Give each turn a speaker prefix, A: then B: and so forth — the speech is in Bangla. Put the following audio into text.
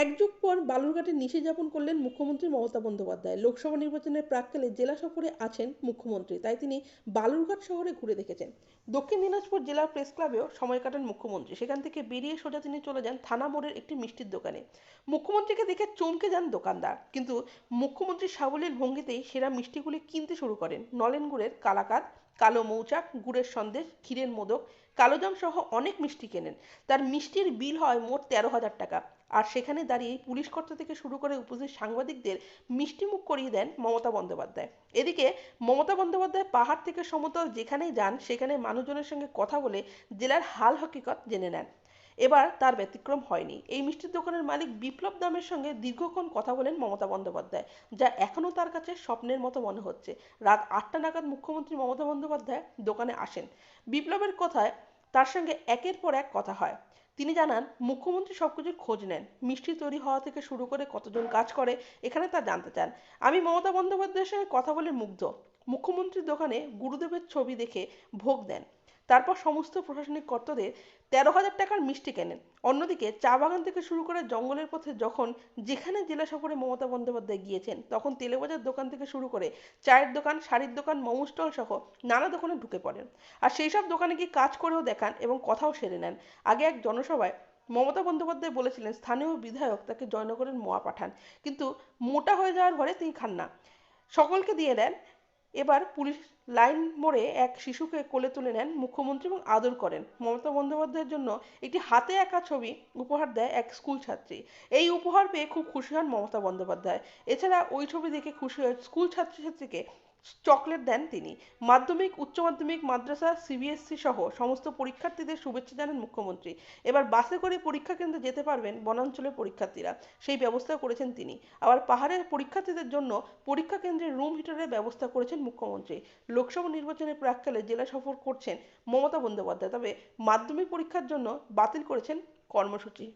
A: এক যুগ পর বালুরঘাটে নিশি যাপন করলেন মুখ্যমন্ত্রী মমতা বন্দ্যোপাধ্যায়। লোকসভা নির্বাচনের প্রাককালে জেলা সফরে আছেন মুখ্যমন্ত্রী, তাই তিনি বালুরঘাট শহরে ঘুরে দেখেছেন। দক্ষিণ দিনাজপুর জেলার প্রেস ক্লাবেও সময় কাটান মুখ্যমন্ত্রী। সেখান থেকে বেরিয়ে সোজা তিনি চলে যান থানা মোড়ের একটি মিষ্টির দোকানে। মুখ্যমন্ত্রীকে দেখে চমকে যান দোকানদার, কিন্তু মুখ্যমন্ত্রী সাবলীল ভঙ্গিতেই সেরা মিষ্টিগুলি কিনতে শুরু করেন। নলেন গুড়ের কালাকাদ, কালো মৌচাক, গুড়ের সন্দেশ, ক্ষীরের মোদক, কালোজাম সহ অনেক মিষ্টি কেনেন। তার মিষ্টির বিল হয় মোট তেরো হাজার টাকা। আর সেখানে দাঁড়িয়ে পুলিশ কর্তা থেকে শুরু করে উপস্থিত সাংবাদিকদের মিষ্টিমুখ করিয়ে দেন মমতা বন্দ্যোপাধ্যায়। এদিকে মমতা বন্দ্যোপাধ্যায় পাহাড় থেকে সমতল যেখানেই যান, সেখানে মানুষজনের সঙ্গে কথা বলে জেলার হাল হকিকত জেনে নেন। এবার তার ব্যতিক্রম হয়নি। এই মিষ্টির দোকানের মালিক বিপ্লব দামের সঙ্গে দীর্ঘক্ষণ কথা বলেন মমতা বন্দ্যোপাধ্যায়, যা এখনও তার কাছে স্বপ্নের মতো মনে হচ্ছে। রাত আটটা নাগাদ মুখ্যমন্ত্রী মমতা বন্দ্যোপাধ্যায় দোকানে আসেন। বিপ্লবের কথায় তার সঙ্গে একের পর এক কথা হয়। তিনি জানান, মুখ্যমন্ত্রী সবকিছুর খোঁজ নেন। মিষ্টি তৈরি হওয়া থেকে শুরু করে কতজন কাজ করে, এখানে তা জানতে চান। আমি মমতা বন্দ্যোপাধ্যায়ের সঙ্গে কথা বলে মুগ্ধ। মুখ্যমন্ত্রীর দোকানে গুরুদেবের ছবি দেখে ভোগ দেন। তারপর সমস্ত প্রশাসনিক কর্তাদের তেরো হাজার টাকার মিষ্টি কেনেন। অন্যদিকে চা বাগান থেকে শুরু করে জঙ্গলের পথে যখন যেখানে জেলা সফরে মমতা বন্দ্যোপাধ্যায় গিয়েছেন, তখন তেলেবাজার দোকান থেকে শুরু করে চায়ের দোকান, শাড়ির দোকান, মোমো স্টল সহ নানা দোকানে ঢুকে পড়েন। আর সেই সব দোকানে গিয়ে কাজ করেও দেখান এবং কথাও সেরে নেন। আগে এক জনসভায় মমতা বন্দ্যোপাধ্যায় বলেছিলেন, স্থানীয় বিধায়ক তাকে জয়নগরের মোয়া পাঠান। কিন্তু মোটা হয়ে যাওয়ার ভরে তিনি খান না। সকলকে দিয়ে দেন এবার পুলিশ লাইন মোড়ে এক শিশুকে কোলে তুলে নেন মুখ্যমন্ত্রী এবং আদর করেন। মমতা বন্দ্যোপাধ্যায়ের জন্য একটি হাতে আঁকা ছবি উপহার দেয় এক স্কুল ছাত্রী। এই উপহার পেয়ে খুব খুশি হন মমতা বন্দ্যোপাধ্যায়। এছাড়া ওই ছবি দেখে খুশি হয়ে স্কুল ছাত্রছাত্রীকে চকলেট দেন তিনি। মাধ্যমিক, উচ্চ মাধ্যমিক, মাদ্রাসা সিবিএসসি সহ সমস্ত পরীক্ষার্থীদের শুভেচ্ছা জানান মুখ্যমন্ত্রী। এবার বাসে করে পরীক্ষা কেন্দ্রে যেতে পারবেন বনাঞ্চলের পরীক্ষার্থীরা। সেই ব্যবস্থা করেছেন তিনি। আবার পাহাড়ের পরীক্ষার্থীদের জন্য পরীক্ষা কেন্দ্রে রুম হিটারের ব্যবস্থা করেছেন মুখ্যমন্ত্রী। লোকসভা নির্বাচনের প্রাককালে জেলা সফর করছেন মমতা বন্দ্যোপাধ্যায়। তবে মাধ্যমিক পরীক্ষার জন্য বাতিল করেছেন কর্মসূচি।